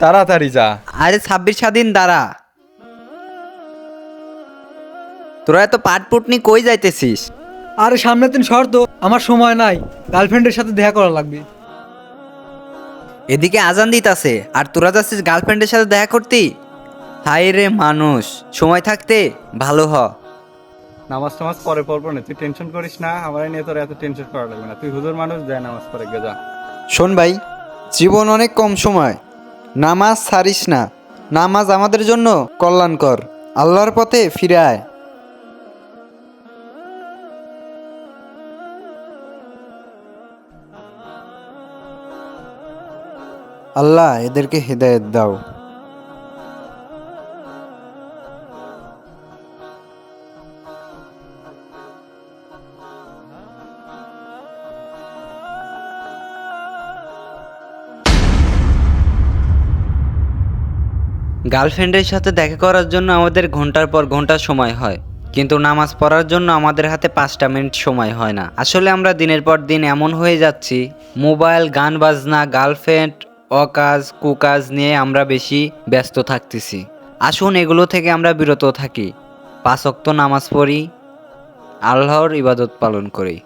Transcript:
তাড়াতাড়ি যা। আরে ছাব্বিশ স্বাধীন দাঁড়া। তোরা এত পাটপুটনি কই যাইতেছিস? আরে সামনের দিন শর্ত আমার সময় নাই। গার্লফ্রেন্ডের সাথে দেখা করা লাগবে। এদিকে আজান দিতাছে আর তোরা যাচ্ছিস গার্লফ্রেন্ডের সাথে দেখা করতি? হাই রে মানুষ সময় থাকতে ভালো হ। নামাজ টামাজ পরে পড়ব না তুই টেনশন করিস না আমার নিয়ে তোর এত টেনশন করা লাগবে না। তুই হুজুর মানুষ দেয় নামাজ পড়ে গে যা। শোন ভাই জীবন অনেক কম সময়। নামাজ ছাড়িস না। নামাজ আমাদের জন্য কল্যাণকর। আল্লাহর পথে ফিরায় আল্লাহ এদেরকে হৃদায়ত দাও। গার্লফ্রেন্ডের সাথে দেখা করার জন্য আমাদের ঘণ্টার পর ঘণ্টা সময় হয়, কিন্তু নামাজ পড়ার জন্য আমাদের হাতে পাঁচটা মিনিট সময় হয় না। আসলে আমরা দিনের পর দিন এমন হয়ে যাচ্ছি, মোবাইল, গান বাজনা, গার্লফ্রেন্ড, অকাজ, কুকাজ নিয়ে আমরা বেশি ব্যস্ত থাকতেছি। আসুন এগুলো থেকে আমরা বিরত থাকি। পাঁচক্ত নামাজ পড়ি, আল্লাহর ইবাদত পালন করি।